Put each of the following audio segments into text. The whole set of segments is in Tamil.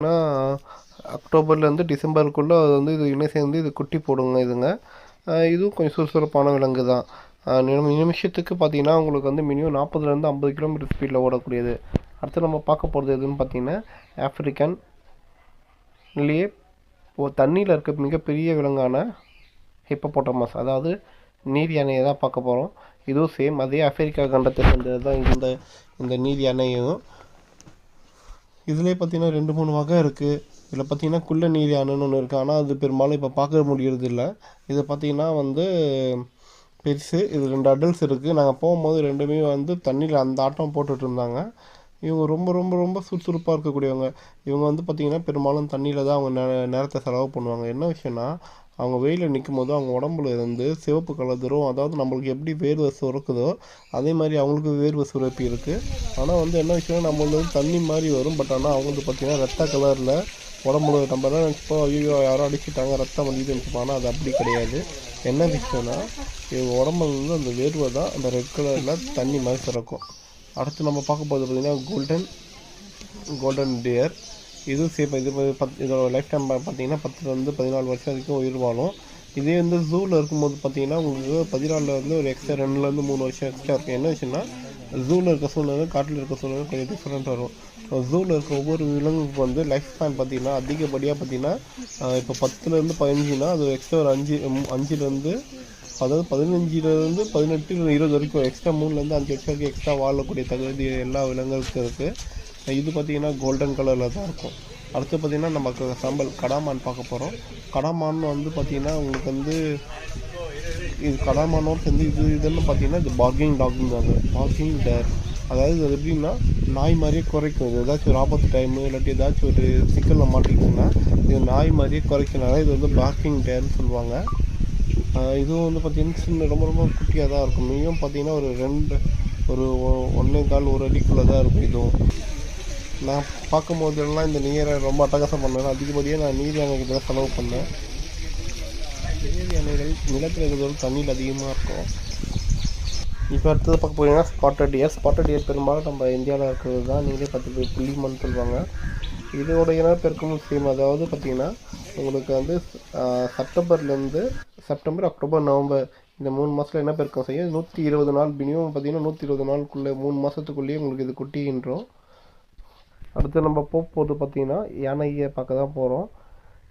ஏன்னா அக்டோபர்லேருந்து டிசம்பருக்குள்ளே அது வந்து இது இணை சேர்ந்து இது குட்டி போடுங்க இதுங்க. இதுவும் கொஞ்சம் சுறுசுறுப்பான விலங்கு தான். ஆஹ் நிமிஷத்துக்கு பார்த்தீங்கன்னா உங்களுக்கு வந்து மினிமம் நாற்பதுலேருந்து ஐம்பது கிலோமீட்டர் ஸ்பீடில் ஓடக்கூடியது. அடுத்து நம்ம பார்க்க போகிறது எதுன்னு பார்த்தீங்கன்னா ஆஃப்ரிக்கன் இல்லையே தண்ணியில் இருக்க மிகப்பெரிய விலங்கான ஹிப்போபோட்டமஸ் அதாவது நீர் யானையை தான் பார்க்க போகிறோம் இதுவும் சேம் அதே ஆப்பிரிக்கா கண்டத்தை சேர்ந்தது தான் இந்த இந்த நீர் யானையும் இதுலேயே பார்த்தீங்கன்னா ரெண்டு மூணு வகை இருக்குது இதில் பார்த்தீங்கன்னா குள்ள நீர் யானைன்னு ஒன்று இருக்குது ஆனால் அது பெரும்பாலும் இப்போ பார்க்க முடியறது இல்லை. இது பார்த்தீங்கன்னா வந்து பெருசு. இது ரெண்டு அடல்ட்ஸ் இருக்குது நாங்கள் போகும்போது ரெண்டுமே வந்து தண்ணியில் அந்த ஆட்டம் போட்டுட்டு இருந்தாங்க. இவங்க ரொம்ப ரொம்ப ரொம்ப சுறுசுறுப்பாக இருக்கக்கூடியவங்க. இவங்க வந்து பார்த்திங்கன்னா பெரும்பாலும் தண்ணியில் தான் அவங்க நே நேரத்தை செலவு பண்ணுவாங்க. என்ன விஷயம்னா அவங்க வெயிலில் நிற்கும் போது அவங்க உடம்புல இருந்து சிவப்பு கலர் தரும் அதாவது நம்மளுக்கு எப்படி வேர்வை சுரக்குதோ அதே மாதிரி அவங்களுக்கு வேர்வை சுரப்பி இருக்குது ஆனால் வந்து என்ன விஷயம் நம்மளுக்கு வந்து தண்ணி மாதிரி வரும். பட் ஆனால் அவங்க வந்து பார்த்திங்கன்னா ரத்த கலரில் உடம்புல நம்ம தான் நினச்சிப்போம் ஐயோ யாரோ அடிச்சிட்டாங்க ரத்தம் வலிக்குதுன்னு நினச்சிப்போம். ஆனால் அது அப்படி கிடையாது. என்ன விஷயம்னா இவங்க உடம்புல இருந்து அந்த வேர்வை தான் அந்த ரெட் கலரில் தண்ணி மாதிரி சுரக்கும். அடுத்து நம்ம பார்க்க போகிறது பார்த்தீங்கன்னா கோல்டன் கோல்டன் டியர் இதுவும் சேஃப் இது பத் இதோட லைஃப் டைம் பார்த்தீங்கன்னா பத்துலேருந்து பதினாலு வருஷம் வரைக்கும் உயிர் வாழும். இதே வந்து ஜூவில் இருக்கும்போது பார்த்தீங்கன்னா உங்களுக்கு பதினாலில் வந்து ஒரு எக்ஸ்ட்ரா ரெண்டுலேருந்து மூணு வருஷம் எக்ஸ்ட்ரா இருக்கும். என்ன விஷயம்னா ஜூவில் இருக்க சூழ்நிலை காட்டில் இருக்க சூழ்நிலை கொஞ்சம் டிஃப்ரெண்ட் வரும். ஜூவில் இருக்க ஒவ்வொரு விலங்குக்கு வந்து லைஃப் ஸ்பேன் பார்த்தீங்கன்னா அதிகப்படியாக பார்த்தீங்கன்னா இப்போ பத்துலேருந்து பதினஞ்சுனா அது எக்ஸ்ட்ரா ஒரு அஞ்சு அஞ்சுலேருந்து அதாவது பதினஞ்சுலேருந்து பதினெட்டு இருபது வரைக்கும் எக்ஸ்ட்ரா மூணுலேருந்து அஞ்சு வருஷம் வரைக்கும் எக்ஸ்ட்ரா வாழக்கூடிய தகுதி எல்லா விலங்குகளுக்கும் இருக்குது இது பார்த்தீங்கன்னா கோல்டன் கலரில் தான் இருக்கும். அடுத்து பார்த்தீங்கன்னா நமக்கு சாம்பல் கடாமான் பார்க்க போகிறோம் கடாமான் வந்து பார்த்தீங்கன்னா உங்களுக்கு வந்து இது கடாமானோடு சேர்ந்து இது இதெல்லாம் பார்த்தீங்கன்னா இது பார்க்கிங் டாக்ங்காங்க பார்க்கிங் டேர் அதாவது இது எப்படின்னா நாய் மாதிரியே குறைக்கும். இது ஏதாச்சும் ஒரு ஆபத்து டைமு இல்லாட்டி ஏதாச்சும் ஒரு சிக்கலில் மாட்டிக்கிச்சுன்னா இது நாய் மாதிரியே குறைக்கனால இது வந்து பார்க்கிங் டேர்னு சொல்லுவாங்க. இதுவும் வந்து பார்த்தீங்கன்னா சின்ன ரொம்ப ரொம்ப குட்டியாக தான் இருக்கும். இதுவும் பார்த்தீங்கன்னா ஒரு ரெண்டு ஒரு ஒன்றே கால் ஒரு அடிக்குள்ளே தான் இருக்கும் இதுவும். நான் பார்க்கும்போதெல்லாம் இந்த நீரை ரொம்ப அட்டகாசம் பண்ணேன். அதிகப்படியாக நான் நீர் யானைக்கு தான் செலவு பண்ணேன். நீர் யானைகள் நிலத்தில் இருக்கிறது தண்ணியில் அதிகமாக இருக்கும். இப்போ அடுத்தது பார்க்க போனீங்கன்னா ஸ்பாட்டட் டியர் ஸ்பாட்டட் டியர் பெரும்பாலும் நம்ம இந்தியாவில் இருக்கிறது தான். நீங்களே பார்த்து புள்ளிமான்னு சொல்லுவாங்க. இதோட இனப்பெருக்கமும் சேம் அதாவது பார்த்தீங்கன்னா உங்களுக்கு வந்து செப்டம்பர்லேருந்து செப்டம்பர் அக்டோபர் நவம்பர் இந்த மூணு மாதத்தில் என்ன பெருக்கம் செய்யும்? நூற்றி இருபது நாள் மினிமம் பார்த்தீங்கன்னா நூற்றி இருபது நாளுக்குள்ளே மூணு மாதத்துக்குள்ளேயே உங்களுக்கு இது குட்டின்றோம் அடுத்து நம்ம போக போகிறது பார்த்தீங்கன்னா யானையை பார்க்க தான் போகிறோம்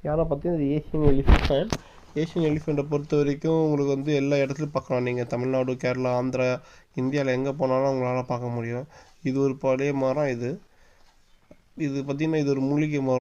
யானை பார்த்தீங்கன்னா இது ஏஷியன் எலிஃபென்ட் ஏஷியன் எலிஃபெண்ட்டை பொறுத்த வரைக்கும் உங்களுக்கு வந்து எல்லா இடத்துலையும் பார்க்கலாம். நீங்கள் தமிழ்நாடு கேரளா ஆந்திரா இந்தியாவில் எங்கே போனாலும் உங்களால் பார்க்க முடியும். இது ஒரு பழைய மரம் இது. இது பார்த்தீங்கன்னா இது ஒரு மூலிகை மரம்.